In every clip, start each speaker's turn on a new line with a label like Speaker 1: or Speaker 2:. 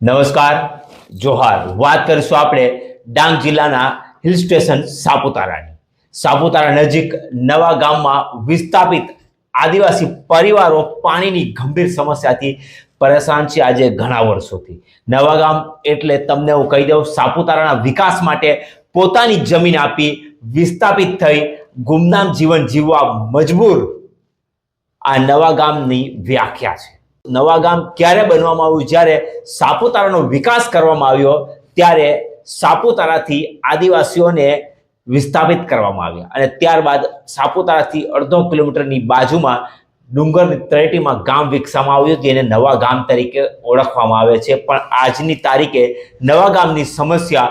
Speaker 1: નમસ્કાર, જોહાર. વાત કરીશું આપણે ડાંગ જિલ્લાના હિલ સ્ટેશન સાપુતારાની. સાપુતારા નજીક નવા ગામમાં વિસ્થાપિત આદિવાસી પરિવારો પાણીની ગંભીર સમસ્યાથી પરેશાન છે આજે ઘણા વર્ષોથી. નવા ગામ એટલે તમને હું કહી દઉં, સાપુતારાના વિકાસ માટે પોતાની જમીન આપી વિસ્થાપિત થઈ ગુમનામ જીવન જીવવા મજબૂર આ નવા ગામની વ્યાખ્યા છે. નવા ગામ ક્યારે બનવામાં આવ્યું? જ્યારે સાપુતારાનો વિકાસ કરવામાં આવ્યો, ત્યારે સાપુતારાથી આદિવાસીઓને વિસ્થાપિત કરવામાં આવ્યા. અને ત્યારબાદ સાપુતારાથી અડધો કિલોમીટરની બાજુમાં ડુંગરની તળેટીમાં ગામ વિકસાવવામાં આવ્યું જેને નવા ગામ તરીકે ઓળખવામાં આવે છે. પણ આજની તારીખે નવા ગામની સમસ્યા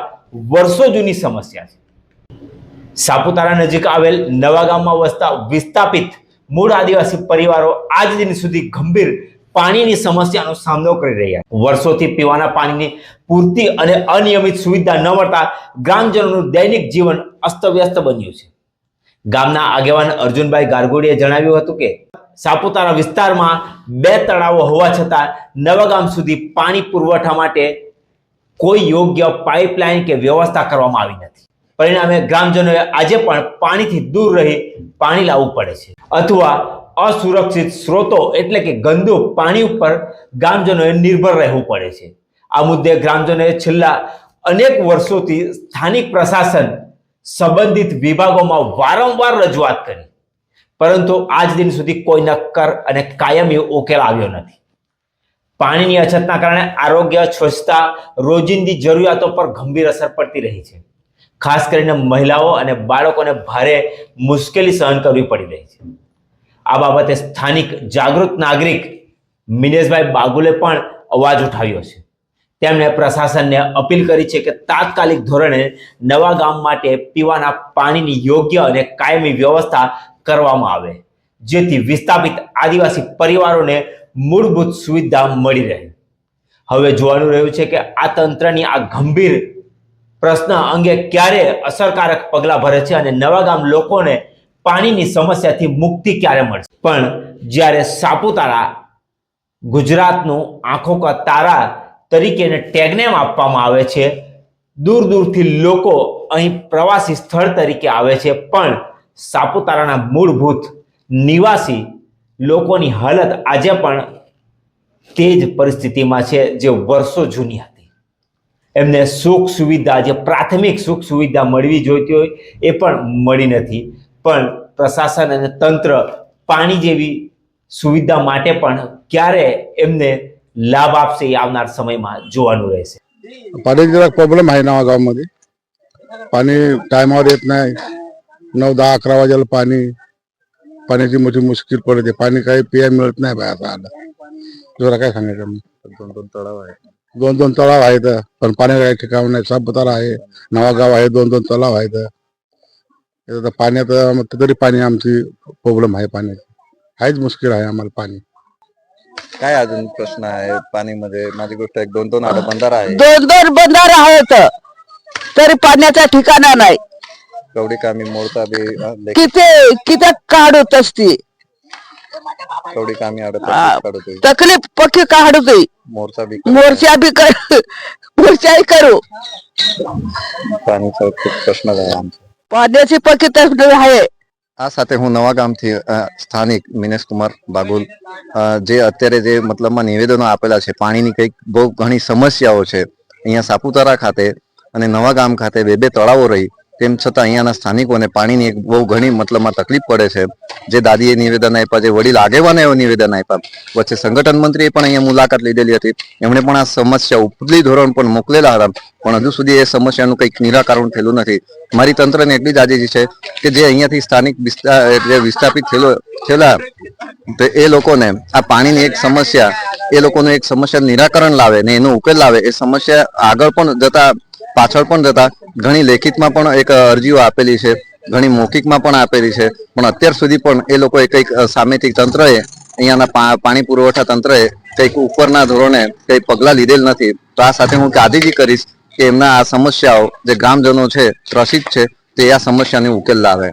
Speaker 1: વર્ષો જૂની સમસ્યા છે. સાપુતારા નજીક આવેલ નવા ગામમાં વસતા વિસ્થાપિત મૂળ આદિવાસી પરિવારો આજ દિન સુધી ગંભીર પાણીની સમસ્યાનો સામનો કરી રહ્યા વર્ષોથી પીવાના પાણીની પૂરતી અને અનિયમિત સુવિધા ન મળતા ગ્રામજનોનું દૈનિક જીવન અસ્તવ્યસ્ત બન્યું છે. ગામના આગેવાન અર્જુનભાઈ ગારગોડીએ જણાવ્યું હતું કે, સાપુતારા વિસ્તારમાં બે તળાવો હોવા છતાં નવગામ સુધી પાણી પુરવઠા માટે કોઈ યોગ્ય પાઇપલાઇન કે વ્યવસ્થા કરવામાં આવી નથી. પરિણામે ગ્રામજનોએ આજે પણ પાણીથી દૂર રહી પાણી લાવવું પડે છે. અથવા અસુરક્ષિત સ્ત્રોતો એટલે કે ગંદુ પાણી ઉપર ગ્રામજનોએ નિર્ભર રહેવું પડે છે. આ મુદ્દે ગ્રામજનોએ છેલ્લા અનેક વર્ષોથી સ્થાનિક પ્રશાસન સંબંધિત વિભાગોમાં વારંવાર રજૂઆત કરી. પરંતુ આજ દિન સુધી કોઈ નક્કર અને કાયમી ઉકેલ આવ્યો નથી. પાણીની અછતના કારણે આરોગ્ય, સ્વચ્છતા, રોજિંદી જરૂરિયાતો પર ગંભીર અસર પડતી રહી છે. ખાસ કરીને મહિલાઓ અને બાળકોને ભારે મુશ્કેલી સહન કરવી પડી રહી છે. આ બાબતે સ્થાનિક જાગૃત નાગરિક મિનેશભાઈ બાગુલે પણ અવાજ ઉઠાવ્યો છે. તેમણે પ્રશાસનને અપીલ કરી છે કે તાત્કાલિક ધોરણે નવા ગામ માટે પીવાના પાણીની યોગ્ય અને કાયમી વ્યવસ્થા કરવામાં આવે, જેથી વિસ્થાપિત આદિવાસી પરિવારોને મૂળભૂત સુવિધા મળી રહે. હવે જોવાનું રહ્યું છે કે આ તંત્રની આ ગંભીર પ્રશ્ન અંગે ક્યારે અસરકારક પગલાં ભરે છે અને નવા ગામ લોકોને પાણીની સમસ્યાથી મુક્તિ ક્યારે મળશે? પણ જ્યારે સાપુતારા ગુજરાતનું આંખો કા તારા તરીકેને ટેગનેમ આપવામાં આવે છે, દૂર દૂરથી લોકો અહીં પ્રવાસી સ્થળ તરીકે આવે છે, પણ સાપુતારાના મૂળભૂત નિવાસી લોકોની હાલત આજે પણ તે જ પરિસ્થિતિમાં છે જે વર્ષો જૂની હતી. એમને સુખ સુવિધા, જે પ્રાથમિક સુખ સુવિધા મળવી જોઈતી હોય એ પણ મળી નથી. પણ પ્રશાસન અને તંત્ર પાણી જેવી સુવિધા માટે પણ ક્યારે એમને લાભ આપશે એ આવનાર સમયમાં જોવાનું રહેશે
Speaker 2: पाण्याची जरा प्रॉब्लेम आहे ना गावामध्ये पाणी टायमावर येत नाही नऊ दहा अकरा वाजेला पाणी पाण्याची मोठी मुश्किल पडते पाणी काही पिया मिळत नाही बाहेर आता जरा काय सांगायचं मग
Speaker 3: दोन दोन तळाव आहे
Speaker 2: दोन दोन तलाव आहेत पण पाण्याचं काही ठिकाण नाही सापुतारा आहे नवा गाव आहे दोन दोन तलाव आहेत आता पाण्याचा म्हटलं तरी पाणी आमची प्रॉब्लेम आहे पाण्याची. आहेच मुश्किल आहे आम्हाला पाणी.
Speaker 3: काय अजून प्रश्न आहे पाणी मध्ये माझी गोष्ट एक दोन दोन आलं बंधार आहे
Speaker 4: दोन दोन बंधार आहेत. तरी पाण्याचा ठिकाणा नाही.
Speaker 3: कवडी कामी मोडता बी
Speaker 4: किती किती काढत असती?
Speaker 3: कवडी कामी
Speaker 4: अडत
Speaker 3: काढतोय
Speaker 4: तकलीफ पक्की काढतोय
Speaker 3: मोरचा बी
Speaker 4: मोर्चा बी करू. मोर्चाही करू.
Speaker 3: पाणीचा खूप प्रश्न झाला
Speaker 4: आमचा. પાદેસી પચીસ હાયે.
Speaker 3: આ સાથે હું નવા ગામથી સ્થાનિક મિનેશ કુમાર બાગુલ જે અત્યારે જે મતલબમાં નિવેદનો આપેલા છે, પાણીની કંઈક બહુ ઘણી સમસ્યાઓ છે. અહીંયા સાપુતારા ખાતે અને નવા ગામ ખાતે બે બે તળાવો રહી. તેમ છતાં અહીંયાના સ્થાનિકોને પાણીની એક બહુ ઘણી મતલબમાં તકલીફ પડે છે. જે દાદીએ નિવેદન આપ્યા, જે વડીલ આગેવાને એવું નિવેદન આપ્યા, વચ્ચે સંગઠન મંત્રીએ પણ અહીંયા મુલાકાત લીધેલી હતી. એમણે પણ આ સમસ્યા ઉપલી ધોરણ પણ મોકલેલા હતા, પણ હજુ સુધી એ સમસ્યાનું કંઈક નિરાકરણ થયેલું નથી. મારી તંત્રને એટલી જ આજીજી છે કે જે અહીંયાથી સ્થાનિક જે વિસ્થાપિત થયેલો, થયેલા તો એ લોકોને આ પાણીની એક સમસ્યા, એ લોકોનું એક સમસ્યા નિરાકરણ લાવે ને એનો ઉકેલ લાવે, એ સમસ્યા આગળ પણ જતા પાછળ પણ જતા ઘણી લેખિતમાં પણ એક અરજીઓ આપેલી છે, ઘણી મૌખિકમાં પણ આપેલી છે, પણ અત્યાર સુધી પણ એ લોકોએ કંઈક સામેથી તંત્રએ, અહીંયાના પાણી પુરવઠા તંત્રએ કંઈક ઉપરના ધોરણે કંઈ પગલાં લીધેલ નથી. તો આ સાથે હું કાદીજી કરીશ કે એમના આ સમસ્યાઓ જે ગ્રામજનો છે, ત્રસિત છે, તે આ સમસ્યાને ઉકેલ લાવે.